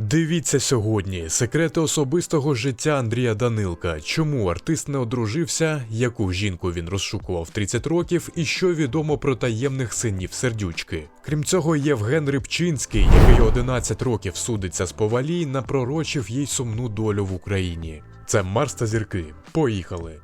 Дивіться сьогодні секрети особистого життя Андрія Данилка. Чому артист не одружився, яку жінку він розшукував 30 років, і що відомо про таємних синів сердючки. Крім цього, Євген Рибчинський, який 11 років судиться з повалій, напророчив їй сумну долю в Україні. Це Марс та зірки. Поїхали.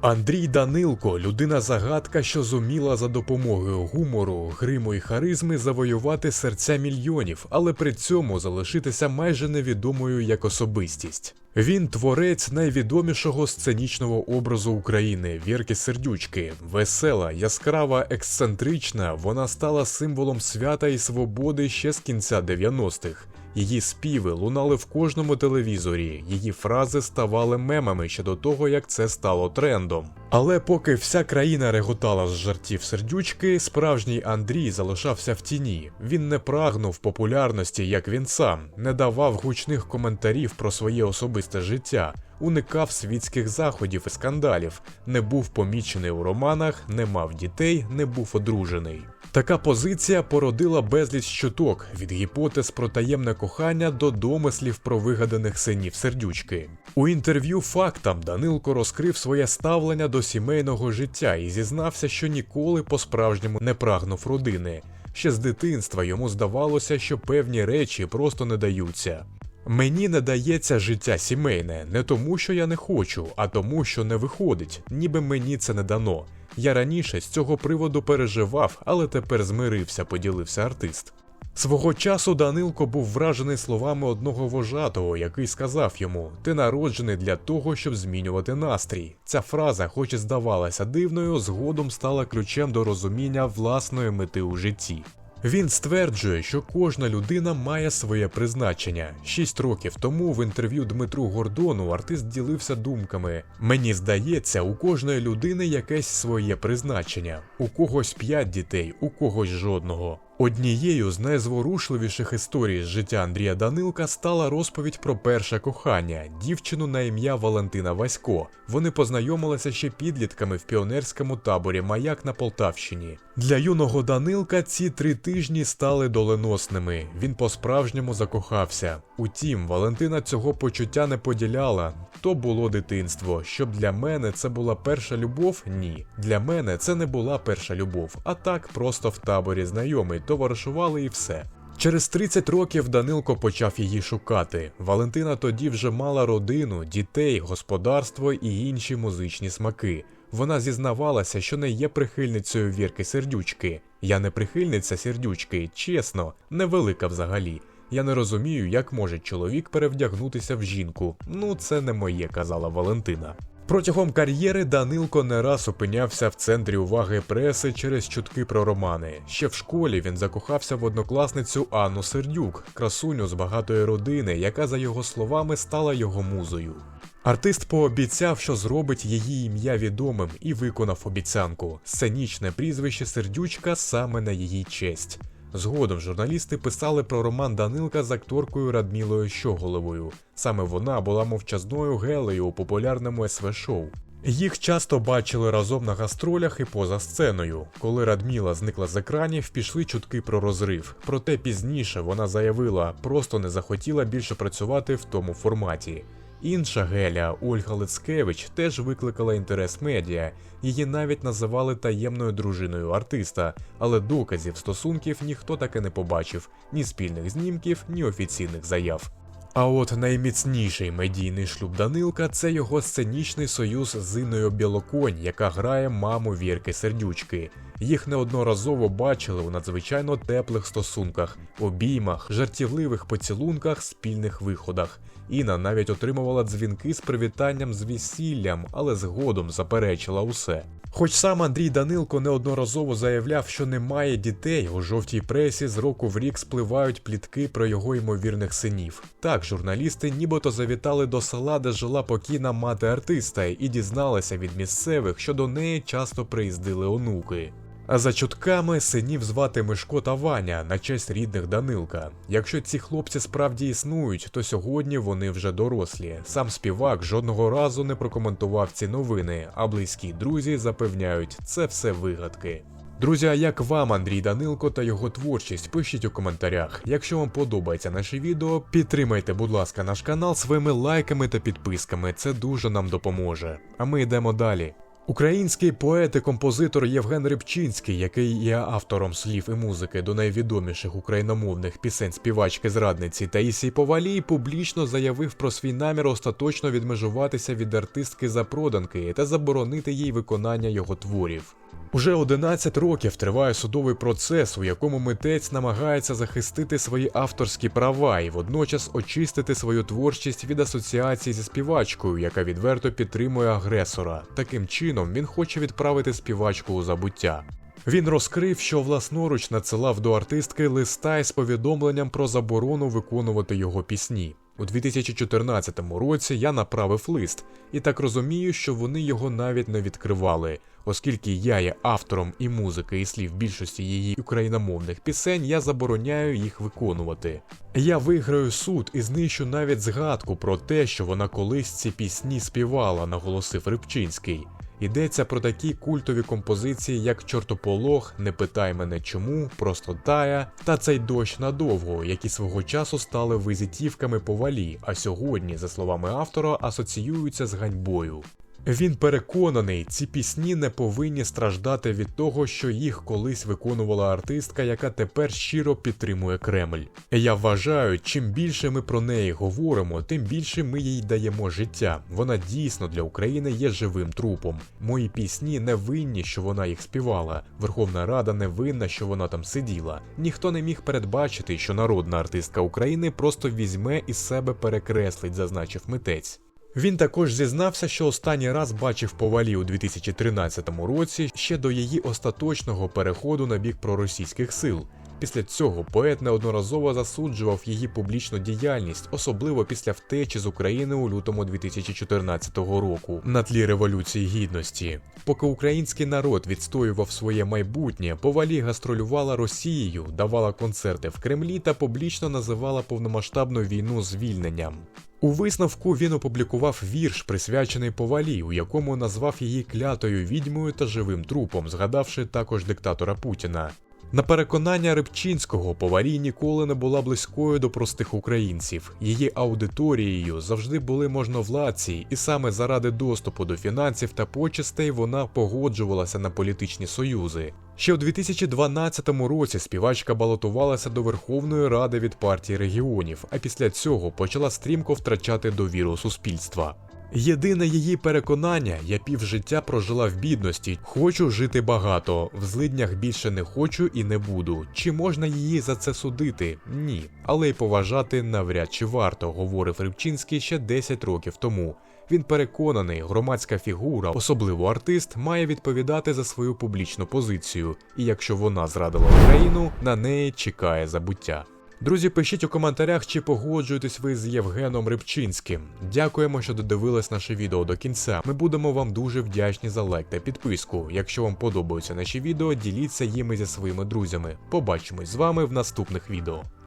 Андрій Данилко людина загадка, що зуміла за допомогою гумору, гриму і харизми завоювати серця мільйонів, але при цьому залишитися майже невідомою як особистість. Він творець найвідомішого сценічного образу України Вірки Сердючки. Весела, яскрава, ексцентрична, вона стала символом свята і свободи ще з кінця 90-х. Її співи лунали в кожному телевізорі, її фрази ставали мемами ще до того, як це стало трендом. Але поки вся країна реготала з жартів сердючки, справжній Андрій залишався в тіні. Він не прагнув популярності, як він сам, не давав гучних коментарів про своє особисте життя, уникав світських заходів і скандалів, не був помічений у романах, не мав дітей, не був одружений. Така позиція породила безліч чуток від гіпотез про таємне кохання до домислів про вигаданих синів сердючки. У інтерв'ю фактам Данилко розкрив своє ставлення до сімейного життя і зізнався, що ніколи по-справжньому не прагнув родини. Ще з дитинства йому здавалося, що певні речі просто не даються. Мені не дається життя сімейне не тому, що я не хочу, а тому, що не виходить, ніби мені це не дано. Я раніше з цього приводу переживав, але тепер змирився, поділився артист. Свого часу Данилко був вражений словами одного вожатого, який сказав йому: Ти народжений для того, щоб змінювати настрій. Ця фраза, хоч і здавалася дивною, згодом стала ключем до розуміння власної мети у житті. Він стверджує, що кожна людина має своє призначення. Шість років тому в інтерв'ю Дмитру Гордону артист ділився думками: Мені здається, у кожної людини якесь своє призначення, у когось п'ять дітей, у когось жодного. Однією з найзворушливіших історій з життя Андрія Данилка стала розповідь про перше кохання, дівчину на ім'я Валентина Васько. Вони познайомилися ще підлітками в піонерському таборі Маяк на Полтавщині. Для юного Данилка ці три тижні стали доленосними. Він по-справжньому закохався. Утім, Валентина цього почуття не поділяла. То було дитинство. Щоб для мене це була перша любов? Ні. Для мене це не була перша любов, а так просто в таборі знайомий, товаришували і все. Через 30 років Данилко почав її шукати. Валентина тоді вже мала родину, дітей, господарство і інші музичні смаки. Вона зізнавалася, що не є прихильницею Вірки Сердючки. Я не прихильниця сердючки, чесно, невелика взагалі. Я не розумію, як може чоловік перевдягнутися в жінку. Ну, це не моє, казала Валентина. Протягом кар'єри Данилко не раз опинявся в центрі уваги преси через чутки про романи. Ще в школі він закохався в однокласницю Анну Сердюк, красуню з багатої родини, яка, за його словами, стала його музою. Артист пообіцяв, що зробить її ім'я відомим, і виконав обіцянку. Сценічне прізвище Сердючка саме на її честь. Згодом журналісти писали про роман Данилка з акторкою Радмілою Щоголовою. Саме вона була мовчазною гелею у популярному СВ-шоу. Їх часто бачили разом на гастролях і поза сценою. Коли Радміла зникла з екранів, пішли чутки про розрив. Проте пізніше вона заявила, просто не захотіла більше працювати в тому форматі. Інша Геля, Ольга Лицкевич, теж викликала інтерес медіа. Її навіть називали таємною дружиною артиста, але доказів стосунків ніхто таки не побачив: ні спільних знімків, ні офіційних заяв. А от найміцніший медійний шлюб Данилка це його сценічний союз з Інною Білоконь, яка грає маму Вірки Сердючки. Їх неодноразово бачили у надзвичайно теплих стосунках, обіймах, жартівливих поцілунках, спільних виходах. Інна навіть отримувала дзвінки з привітанням з весіллям, але згодом заперечила усе. Хоч сам Андрій Данилко неодноразово заявляв, що немає дітей, у жовтій пресі з року в рік спливають плітки про його ймовірних синів. Так, журналісти нібито завітали до села, де жила покійна мати артиста, і дізналися від місцевих, що до неї часто приїздили онуки. А за чутками синів звати Мишко та Ваня на честь рідних Данилка. Якщо ці хлопці справді існують, то сьогодні вони вже дорослі. Сам співак жодного разу не прокоментував ці новини, а близькі друзі запевняють, це все вигадки. Друзі, як вам Андрій Данилко та його творчість? Пишіть у коментарях. Якщо вам подобається наше відео, підтримайте, будь ласка, наш канал своїми лайками та підписками. Це дуже нам допоможе. А ми йдемо далі. Український поет і композитор Євген Рибчинський, який є автором слів і музики до найвідоміших україномовних пісень співачки зрадниці Таїсії Повалій, публічно заявив про свій намір остаточно відмежуватися від артистки запроданки та заборонити їй виконання його творів. Уже 11 років триває судовий процес, у якому митець намагається захистити свої авторські права і водночас очистити свою творчість від асоціації зі співачкою, яка відверто підтримує агресора. Таким чином він хоче відправити співачку у забуття. Він розкрив, що власноруч надсилав до артистки листа із повідомленням про заборону виконувати його пісні. У 2014 році я направив лист, і так розумію, що вони його навіть не відкривали. Оскільки я є автором і музики, і слів більшості її україномовних пісень, я забороняю їх виконувати. Я виграю суд і знищу навіть згадку про те, що вона колись ці пісні співала, наголосив Рибчинський. Йдеться про такі культові композиції, як Чортополох, Не питай мене чому, Просто тая та цей дощ надовго, які свого часу стали визитівками по валі, а сьогодні, за словами автора, асоціюються з ганьбою. Він переконаний, ці пісні не повинні страждати від того, що їх колись виконувала артистка, яка тепер щиро підтримує Кремль. Я вважаю, чим більше ми про неї говоримо, тим більше ми їй даємо життя. Вона дійсно для України є живим трупом. Мої пісні не винні, що вона їх співала. Верховна Рада не винна, що вона там сиділа. Ніхто не міг передбачити, що народна артистка України просто візьме і себе перекреслить, зазначив митець. Він також зізнався, що останній раз бачив повалі у 2013 році ще до її остаточного переходу на бік проросійських сил. Після цього поет неодноразово засуджував її публічну діяльність, особливо після втечі з України у лютому 2014 року на тлі революції гідності. Поки український народ відстоював своє майбутнє, повалі гастролювала Росією, давала концерти в Кремлі та публічно називала повномасштабну війну звільненням. У висновку він опублікував вірш, присвячений повалі, у якому назвав її клятою відьмою та живим трупом, згадавши також диктатора Путіна. На переконання Рибчинського, поварій ніколи не була близькою до простих українців. Її аудиторією завжди були можновладці, і саме заради доступу до фінансів та почестей вона погоджувалася на політичні союзи. Ще у 2012 році співачка балотувалася до Верховної Ради від партії регіонів, а після цього почала стрімко втрачати довіру суспільства. Єдине її переконання, я півжиття прожила в бідності, хочу жити багато, в злиднях більше не хочу і не буду. Чи можна її за це судити? Ні, але й поважати навряд чи варто, говорив Рибчинський ще 10 років тому. Він переконаний, громадська фігура, особливо артист, має відповідати за свою публічну позицію, і якщо вона зрадила Україну, на неї чекає забуття. Друзі, пишіть у коментарях, чи погоджуєтесь ви з Євгеном Рибчинським. Дякуємо, що додивились наше відео до кінця. Ми будемо вам дуже вдячні за лайк та підписку. Якщо вам подобаються наші відео, діліться їми зі своїми друзями. Побачимось з вами в наступних відео.